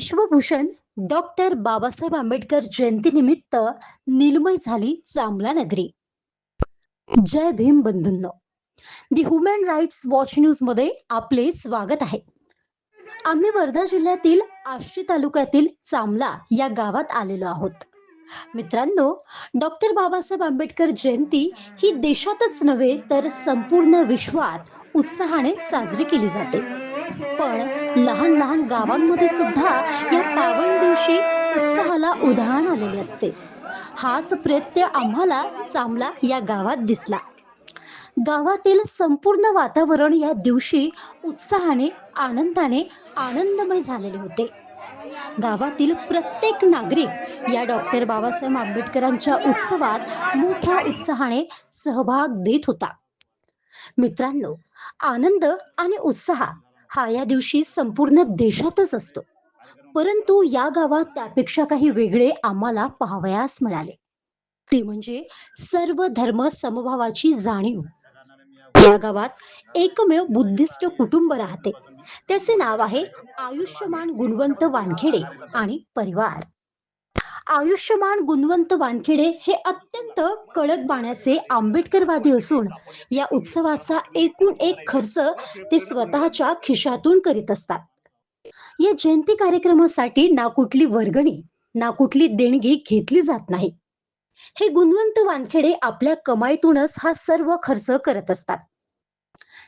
Vishwabhushan doctor Babasaheb Ambedkar जयंतीनिमित्त निलमय झाली चांबला नगरी. जय भीम बंधूंनो. दी ह्युमन राईट्स वॉच न्यूजमध्ये आपले स्वागत आहे. आम्ही वर्धा जिल्ह्यातील आष्टी तालुक्यातील चांबला या गावात आलेलो आहोत. मित्रांनो डॉक्टर बाबासाहेब आंबेडकर जयंती ही देशातच नव्हे तर संपूर्ण विश्वात उत्साहाने साजरी केली जाते. पण लहान लहान गावांमध्ये सुद्धा या पावन दिवशी उत्साहाला उधाण आलेले असते. हाच प्रत्यय आम्हाला चांबला या गावात दिसला. गावातील संपूर्ण वातावरण या दिवशी उत्साहाने आनंदाने आनंदमय झालेले होते. गावातील प्रत्येक नागरिक या डॉक्टर बाबासाहेब आंबेडकरांच्या उत्सवात मोठ्या उत्साहाने सहभाग देत होता. मित्रांनो आनंद आणि उत्साह हा या दिवशी संपूर्ण देशातच असतो. परंतु या गावात त्यापेक्षा काही वेगळे आम्हाला पाहावयास मिळाले. ते म्हणजे सर्व धर्म समभावाची जाणीव. या गावात एकमेव बुद्धिस्ट कुटुंब राहते. त्याचे नाव आहे आयुष्यमान गुणवंत वानखेडे आणि परिवार. आयुष्यमान गुणवंत वानखेडे हे अत्यंत कडक बाण्याचे आंबेडकरवादी असून या उत्सवाचा एकूण एक खर्च ते स्वतःच्या खिशातून करीत असतात. या जयंती कार्यक्रमासाठी ना कुठली वर्गणी ना कुठली देणगी घेतली जात नाही. हे गुणवंत वानखेडे आपल्या कमाईतूनच हा सर्व खर्च करत असतात.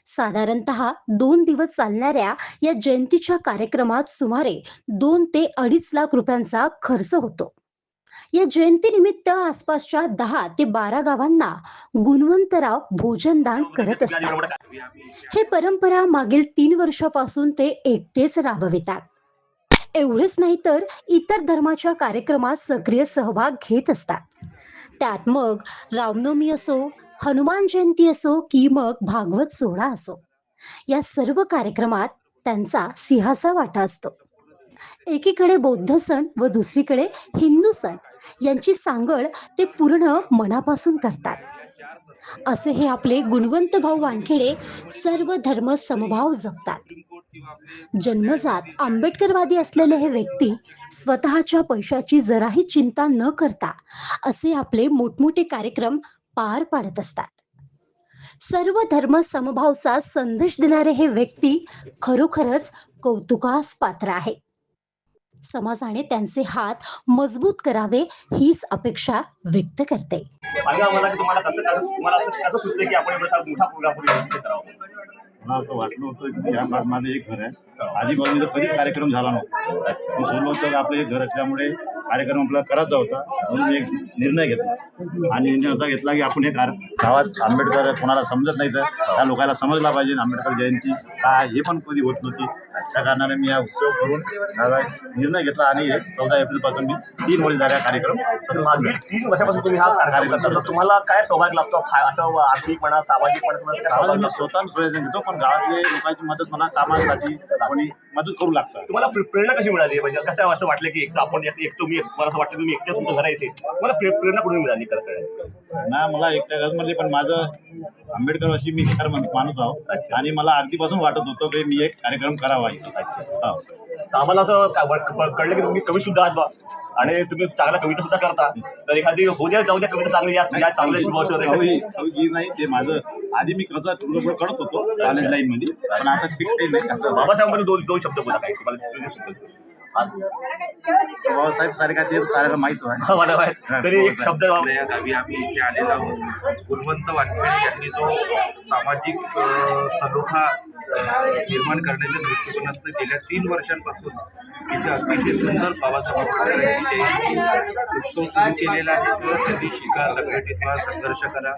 साधारणतः दोन दिवस चालणाऱ्या या जयंतीच्या कार्यक्रमात सुमारे दोन ते अडीच लाख रुपयांचा खर्च होतो. या जयंतीनिमित्त आसपासच्या दहा ते बारा गावांना गुणवंतराव भोजनदान करत असतात. हे परंपरा मागील तीन वर्षापासून ते एकटेच राबवितात. एवढेच नाही तर इतर धर्माच्या कार्यक्रमात सक्रिय सहभाग घेत असतात. त्यात मग रामनवमी असो हनुमान जयंती असो की मग भागवत सोहळा असो. या सर्व कार्यक्रमात त्यांचा सिंहाचा वाटा असतो. एकीकडे बौद्ध सण व दुसरीकडे हिंदू सण. यांची सांगड ते पूर्ण मनापासून करतात. असे हे आपले गुणवंत भाऊ वानखेडे सर्व धर्म समभाव जपतात. जन्मजात आंबेडकरवादी असलेले हे व्यक्ती स्वतःच्या पैशाची जराही चिंता न करता असे आपले मोठमोठे कार्यक्रम पार पाडत असतात. सर्व धर्म समभावचा संदेश देणारे हे व्यक्ती खरोखरच कौतुकास पात्र आहे. समाजाने त्यांचे हात मजबूत करावे हीच अपेक्षा व्यक्त करते. मला की तुम्हाला कसं कसं तुम्हाला असं कसं सुचलं की आपण एवढा मोठा प्रोग्राम करून करावं? मला असं वाटलं होतं की माझं एक घर आहे. आधीपासून कधीच कार्यक्रम झाला नव्हता. मी बोललो होतं की आपलं एक घर असल्यामुळे कार्यक्रम आपल्याला करायचा होता म्हणून मी एक निर्णय घेतला. आणि निर्णय असा घेतला की आपण हे कार- गावात आंबेडकर कोणाला समजत नाही तर त्या लोकांना समजला पाहिजे. आंबेडकर जयंती काय हे पण कधी होत नव्हती. त्या कारणाने मी हा उत्सव करून निर्णय घेतला आणि चौदा एप्रिलपासून मी तीन वर्ष झाल्या कार्यक्रम मागील तीन वर्षापासून तुम्ही हा कार्यक्रम करता. तुम्हाला काय सौभाग्य लागतो? असं आर्थिक म्हणा सामाजिक म्हणा? स्वतः प्रयत्न घेतो पण गावातले लोकांची मदत मला कामासाठी कोणी मदत करू लागतात. तुम्हाला प्रे- प्रेरणा कशी मिळाली? म्हणजे कसं असं वाटलं की एक आपण एक तुम्ही मला असं वाटतं तुम्ही एकट्या तुमचं घर इथे. मला प्रे- प्रेरणा कुठून मिळाली कळलं ना मला एकट्या घरमध्ये पण माझं आंबेडकर अशी मी खरं माण- माणूस आहो. आणि मला अगदीपासून वाटत होतं की मी एक कार्यक्रम करावा आम्हाला असं कळलं की तुम्ही कवी सुद्धा आहात बा. आणि तुम्ही चांगल्या कविता सुद्धा करता. तर एखादी हो द्या जाऊ द्या कविता चांगली या या चांगल्या गीत नाही ते माझं आधी मी कसं थोडं कळत होतो कॉलेज लाईन मध्ये पण आता काही नाही. बाबासाहेबांनी दोन दोन शब्द बोला काय तुम्हाला बाबासाहेब सारखा ते साऱ्याला माहीत आहे मला माहीत. तरी एक शब्द आपल्या या गावी आम्ही इथे आलेलो आहोत. गुणवंत वानखेडे यांनी जो सामाजिक सलोखा निर्माण करण्याच्या दृष्टिकोनातून गेल्या तीन वर्षांपासून इथे अतिशय सुंदर बाबासाहेब आंबेडकरांची जयंती उत्सव सुरू केलेला आहे किंवा त्यांनी शिका सगळे टिका संघर्ष करा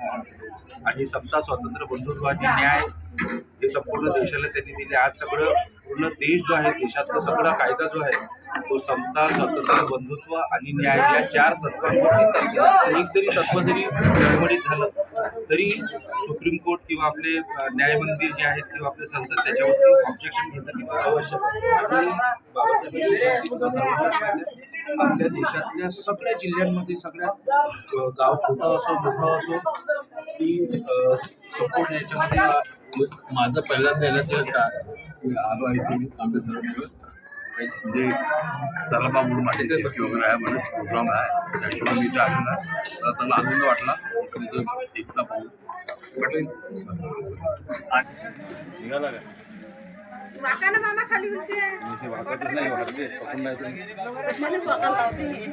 आणि समता स्वातंत्र्य बंधुत्व आणि न्याय हे संपूर्ण देशाला त्यांनी दिले. आज सगळं पूर्ण देश जो आहे देशातला सगळा कायदा जो आहे तो समता स्वातंत्र्य बंधुत्व आणि न्याय या चार तत्वांवरती एक जरी तत्व जरी गडबडीत झालं तरी सुप्रीम कोर्ट किंवा आपले न्याय मंदिर जे आहेत किंवा आपले संसद त्याच्यावरती ऑब्जेक्शन घेणं किंवा आवश्यक आणि आपल्या देशातल्या सगळ्या जिल्ह्यांमध्ये सगळ्या गाव छोटं असो मोठं असो की संपूर्ण याच्यामध्ये माझं पहिल्यांदा याला ते आलो आहे इथे आंबेडकर काही म्हणजे चला बा म्हणून माझी शेती वगैरे आहे म्हणजे प्रोग्राम आहे त्याच्यामुळे मी इथे आलेलो आहे. मला चांगला आनंद वाटला. तुमचं एकता पाहून निघाला का वाका ना मामा खाली उलचे ते वाकाटच नाही वाकते पकडून नाही तुम्ही मलाच वाका लावते.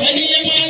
ಕನಿಯ ಮಾನ